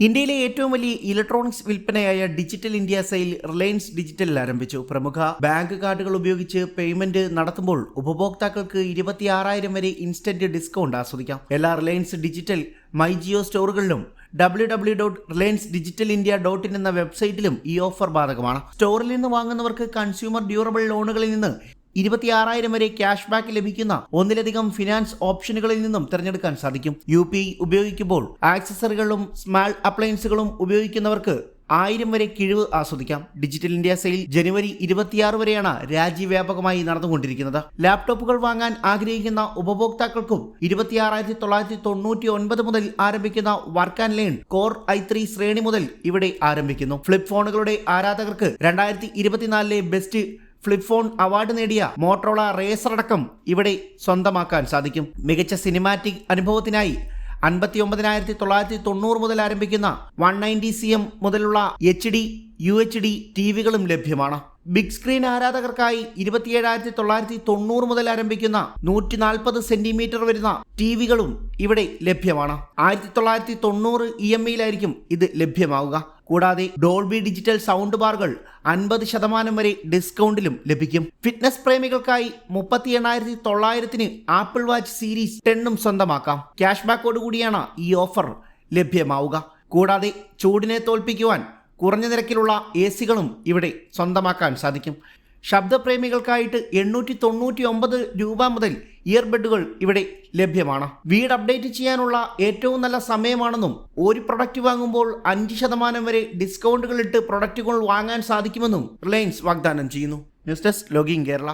ഇന്ത്യയിലെ ഏറ്റവും വലിയ ഇലക്ട്രോണിക്സ് വിൽപ്പനയായ ഡിജിറ്റൽ ഇന്ത്യ സെയിൽ റിലയൻസ് ഡിജിറ്റലിൽ ആരംഭിച്ചു. പ്രമുഖ ബാങ്ക് കാർഡുകൾ ഉപയോഗിച്ച് പേയ്മെന്റ് നടത്തുമ്പോൾ ഉപഭോക്താക്കൾക്ക് ഇരുപത്തിയാറായിരം വരെ ഇൻസ്റ്റന്റ് ഡിസ്കൗണ്ട് ആസ്വദിക്കാം. എല്ലാ Reliance digital my Jio സ്റ്റോറുകളിലും W W dot Reliance digital India dot in എന്ന വെബ്സൈറ്റിലും ഈ ഓഫർ ബാധകമാണ്. സ്റ്റോറിൽ നിന്ന് വാങ്ങുന്നവർക്ക് കൺസ്യൂമർ ഡ്യൂറബിൾ ലോണുകളിൽ നിന്ന് ഇരുപത്തിയാറായിരം വരെ ക്യാഷ് ബാക്ക് ലഭിക്കുന്ന ഒന്നിലധികം ഫിനാൻസ് ഓപ്ഷനുകളിൽ നിന്നും തിരഞ്ഞെടുക്കാൻ സാധിക്കും. യു പി ഉപയോഗിക്കുമ്പോൾ ആക്സസറികളും സ്മാൾ അപ്ലയൻസുകളും ഉപയോഗിക്കുന്നവർക്ക് ആയിരം വരെ കിഴിവ് ആസ്വദിക്കാം. ഡിജിറ്റൽ ഇന്ത്യ സെയിൽ ജനുവരി ഇരുപത്തിയാറ് വരെയാണ് രാജ്യവ്യാപകമായി നടന്നുകൊണ്ടിരിക്കുന്നത്. ലാപ്ടോപ്പുകൾ വാങ്ങാൻ ആഗ്രഹിക്കുന്ന ഉപഭോക്താക്കൾക്കും ഇരുപത്തിയാറായിരത്തി തൊള്ളായിരത്തി തൊണ്ണൂറ്റി ഒൻപത് മുതൽ ആരംഭിക്കുന്ന work and learn core I three ശ്രേണി മുതൽ ഇവിടെ ആരംഭിക്കുന്നു. ഫ്ലിപ്പ് ഫോണുകളുടെ ആരാധകർക്ക് രണ്ടായിരത്തി ഇരുപത്തിനാലിലെ ബെസ്റ്റ് ഫ്ലിപ്പ് ഫോൺ അവാർഡ് നേടിയ മോട്ടറോള റേസർ അടക്കം ഇവിടെ സ്വന്തമാക്കാൻ സാധിക്കും. മികച്ച സിനിമാറ്റിക് അനുഭവത്തിനായി അൻപത്തി ഒമ്പതിനായിരത്തി തൊള്ളായിരത്തി തൊണ്ണൂറ് മുതൽ ആരംഭിക്കുന്ന വൺ നയന്റി സി എം മുതലുള്ള H D U H D T വികളും ലഭ്യമാണ്. ബിഗ് സ്ക്രീൻ ആരാധകർക്കായി ഇരുപത്തിയേഴായിരത്തി തൊള്ളായിരത്തി തൊണ്ണൂറ് മുതൽ ആരംഭിക്കുന്ന നൂറ്റി നാൽപ്പത് സെന്റിമീറ്റർ വരുന്ന ടിവികളും ഇവിടെ ലഭ്യമാണ്. ആയിരത്തി തൊള്ളായിരത്തി തൊണ്ണൂറ് ഇ എം ഐയിലായിരിക്കും ഇത് ലഭ്യമാവുക. കൂടാതെ ഡോൾബി ഡിജിറ്റൽ സൗണ്ട് ബാറുകൾ അൻപത് ശതമാനം വരെ ഡിസ്കൗണ്ടിലും ലഭിക്കും. ഫിറ്റ്നസ് പ്രേമികൾക്കായി മുപ്പത്തി എണ്ണായിരത്തി തൊള്ളായിരത്തിന് ആപ്പിൾ വാച്ച് സീരീസ് ടെണ്ണും സ്വന്തമാക്കാം. ക്യാഷ് ബാക്കോട് കൂടിയാണ് ഈ ഓഫർ ലഭ്യമാവുക. കൂടാതെ ചൂടിനെ തോൽപ്പിക്കുവാൻ കുറഞ്ഞ നിരക്കിലുള്ള എ സികളും ഇവിടെ സ്വന്തമാക്കാൻ സാധിക്കും. ശബ്ദപ്രേമികൾക്കായിട്ട് എണ്ണൂറ്റി തൊണ്ണൂറ്റി ഒമ്പത് രൂപ മുതൽ ഇയർബഡുകൾ ഇവിടെ ലഭ്യമാണ്. വീട് അപ്ഡേറ്റ് ചെയ്യാനുള്ള ഏറ്റവും നല്ല സമയമാണെന്നും ഒരു പ്രൊഡക്റ്റ് വാങ്ങുമ്പോൾ അഞ്ച് ശതമാനം വരെ ഡിസ്കൗണ്ടുകൾ ഇട്ട് പ്രൊഡക്റ്റുകൾ വാങ്ങാൻ സാധിക്കുമെന്നും റിലയൻസ് വാഗ്ദാനം ചെയ്യുന്നു. News desk login Kerala.